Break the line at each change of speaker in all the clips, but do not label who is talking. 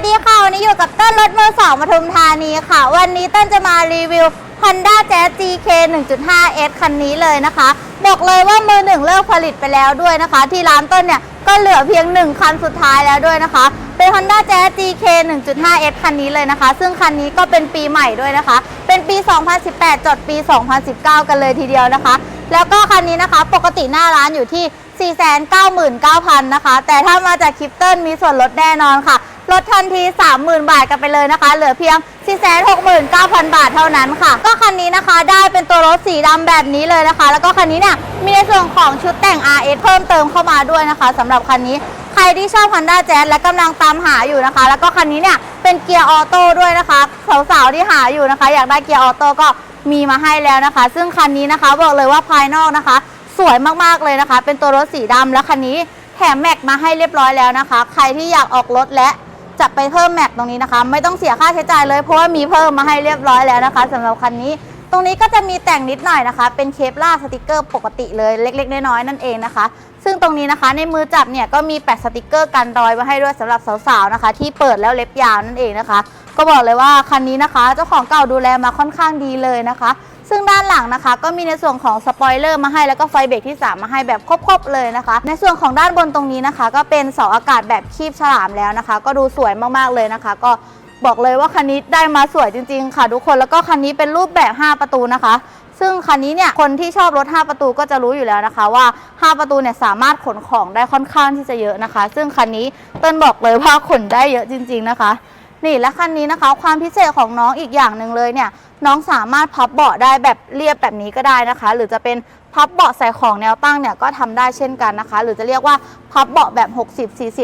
สดีค่ะ วันนี้อยู่กับเต้นรถมือสองปทุมธานีค่ะ วันนี้เต้นจะมารีวิว Honda Jazz GK 1.5S คันนี้เลยนะคะ บอกเลยว่ามือหนึ่งเลิกผลิตไปแล้วด้วยนะคะ ที่ร้านต้นเนี่ยก็เหลือเพียง 1 คันสุดท้ายแล้วด้วยนะคะ เป็น Honda Jazz GK 1.5S คันนี้เลยนะคะ ซึ่งคันนี้ก็เป็นปีใหม่ด้วยนะคะ เป็นปี 2018 จดปี 2019 กันเลยทีเดียวนะคะ แล้วก็คันนี้นะคะปกติหน้าร้านอยู่ที่ 499,000 นะคะ แต่ถ้ามาจากคลิปเติ้ลมีส่วนลดแน่นอนค่ะ ลดทันที 30,000 บาทกันไปเลยนะคะ เหลือเพียง 469,000 บาทเท่านั้นค่ะ ก็คันนี้นะคะได้เป็นตัวรถสีดำแบบนี้เลยนะคะ แล้วก็คันนี้เนี่ยมีในส่วนของชุดแต่ง RS เพิ่มเติมเข้ามาด้วยนะคะสำหรับคันนี้ใครที่ชอบ Honda Jazz และกำลังตามหาอยู่นะคะ แล้วก็คันนี้เนี่ยเป็นเกียร์ออโต้ด้วยนะคะสาวๆที่หาอยู่นะคะ อยากได้เกียร์ออโต้ก็มีมาให้แล้วนะคะ ซึ่งคันนี้นะคะบอกเลยว่าภายนอกนะคะ สวยมากๆเลยนะคะ เป็นตัวรถสีดำแล้วคันนี้แถมแม็กมาให้เรียบร้อยแล้วนะคะ ใครที่อยากออกรถและ จะไปเพิ่มแม็กตรงนี้นะคะ ไม่ต้องเสียค่าใช้จ่ายเลยเพราะว่ามีเพิ่มมาให้เรียบร้อยแล้วนะคะสำหรับคันนี้ ตรงนี้ก็จะมีแต่งนิดหน่อยนะคะ เป็นเคปล่าสติกเกอร์ปกติเลยเล็ก ๆ น้อยๆนั่นเองนะคะ ซึ่งตรงนี้นะคะในมือจับเนี่ยก็มีแปะสติกเกอร์กันรอยมาให้ด้วยสำหรับสาวๆนะคะ ที่เปิดแล้วเล็บยาวนั่นเองนะคะ ก็บอกเลยว่าคันนี้นะคะ เจ้าของเก่าดูแลมาค่อนข้างดีเลยนะคะ ซึ่งด้านหลังนะคะ ก็มีในส่วนของสปอยเลอร์มาให้แล้วก็ไฟเบรกที่ 3 มาให้แบบครบๆเลยนะคะ ในส่วนของด้านบนตรงนี้นะคะ ก็เป็นเสาอากาศแบบคีบฉลามแล้วนะคะ ก็ดูสวยมากๆเลยนะคะ ก็บอกเลยว่าคันนี้ได้มาสวยจริง ๆ ค่ะทุกคนแล้วก็คันนี้เป็นรูปแบบ 5 ประตูนะคะ ซึ่งคันนี้เนี่ยคนที่ชอบรถ 5 ประตูก็จะรู้อยู่แล้วนะคะ ว่า 5 ประตูเนี่ยสามารถขนของได้ค่อนข้างที่จะเยอะนะคะ ซึ่งคันนี้เติ้ลบอกเลยว่าขนได้เยอะจริง ๆนะคะ นี่และคันนี้นะคะ ความพิเศษของน้องอีกอย่างหนึ่งเลยเนี่ย น้องสามารถพับเบาะได้แบบเรียบแบบนี้ก็ได้นะคะ หรือจะเป็นพับเบาะใส่ของแนวตั้งเนี่ยก็ทำได้เช่นกันนะคะ หรือจะเรียกว่าพับเบาะแบบ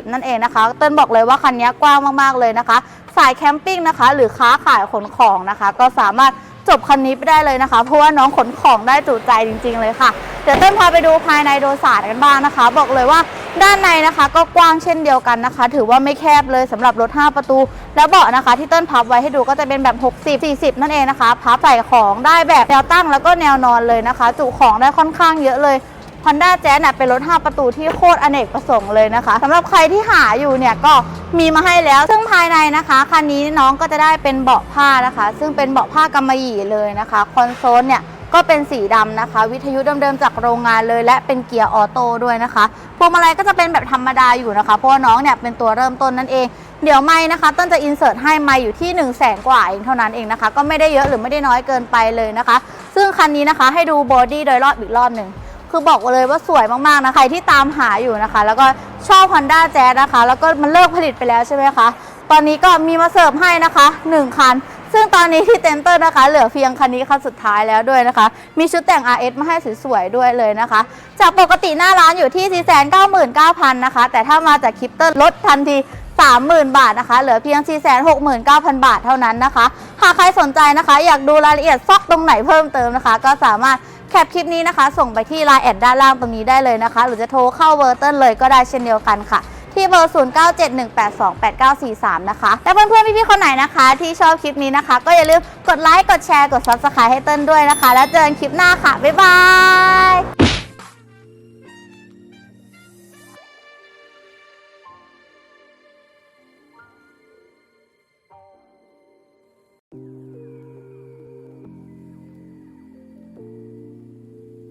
60-40 นั่นเองนะคะ เติ้นบอกเลยว่าคันนี้กว้างมากๆเลยนะคะ สายแคมปิ้งนะคะ หรือค้าขายขนของนะคะ ก็สามารถ จบคันนี้ไปได้เลยนะคะ เพราะว่าน้องขนของได้จุใจจริง ๆ เลยค่ะ เดี๋ยวเต้นพาไปดูภายในโดยสารกันบ้างนะคะ บอกเลยว่าด้านในนะคะก็กว้างเช่นเดียวกันนะคะ ถือว่าไม่แคบเลยสำหรับรถ 5 ประตู แล้วเบาะนะคะ ที่เต้นพับไว้ให้ดูก็จะเป็นแบบ 60 40 นั่นเองนะคะ พับใส่ของได้แบบแนวตั้งแล้วก็แนวนอนเลยนะคะ จุของได้ค่อนข้างเยอะเลย Honda Jazz น่ะเป็นรถ 5 ประตูที่โคตรอเนกประสงค์เลยนะคะสำหรับใครที่หาอยู่เนี่ยก็มีมาให้แล้ว ซึ่งภายในนะคะคันนี้น้องก็จะได้เป็นเบาะผ้านะคะ ซึ่งเป็นเบาะผ้ากำมะหยี่เลยนะคะคอนโซลเนี่ยก็เป็นสีดำนะคะ วิทยุเดิมๆจากโรงงานเลย และเป็นเกียร์ออโต้ด้วยนะคะพวงมาลัยก็จะเป็นแบบธรรมดาอยู่นะคะ เพราะว่าน้องเนี่ยเป็นตัวเริ่มต้นนั่นเองเดี๋ยวไม่นะคะ ต้นจะอินเสิร์ตให้ไม่อยู่ที่1 0 0 0 0แสนกว่าเองเท่านั้นเองนะคะ ก็ไม่ได้เยอะหรือไม่ได้น้อยเกินไปเลยนะคะ ซึ่งคันนี้นะคะให้ดูบอดี้โดยรอบอีกรอบหนึ่ง คือบอกเลยว่าสวยมากๆนะใครที่ตามหาอยู่นะคะ แล้วก็ชอบ Honda Jazz นะคะ แล้วก็มันเลิกผลิตไปแล้วใช่ไหมคะ ตอนนี้ก็มีมาเสิร์ฟให้นะคะ 1 คัน ซึ่งตอนนี้ที่เต็นเตอร์นะคะ เหลือเพียงคันนี้คันสุดท้ายแล้วด้วยนะคะ มีชุดแต่ง RS มาให้สวยๆด้วยเลยนะคะ จากปกติหน้าร้านอยู่ที่ 499,000นะคะ แต่ถ้ามาจากคลิปเตอร์ลดทันที30,000 บาทนะคะ เหลือเพียง 469,000 บาทเท่านั้นนะคะ หากใครสนใจนะคะ อยากดูรายละเอียดซอกตรงไหนเพิ่มเติมนะคะ ก็สามารถ คปคลิปนี้นะคะ ส่งไปที่ไลน์แอดด้านล่างตรงนี้ได้เลยนะคะ หรือจะโทรเข้าเวอร์เติ้ลเลยก็ได้เช่นเดียวกันค่ะ ที่เบอร์ 0971828943 นะคะ และเพื่อนๆพี่ๆคนไหนนะคะ ที่ชอบคลิปนี้นะคะ ก็อย่าลืมกดไลค์กดแชร์กด Subscribe ให้เติ้ลด้วยนะคะ แล้วเจอกันคลิปหน้าค่ะบ๊ายบาย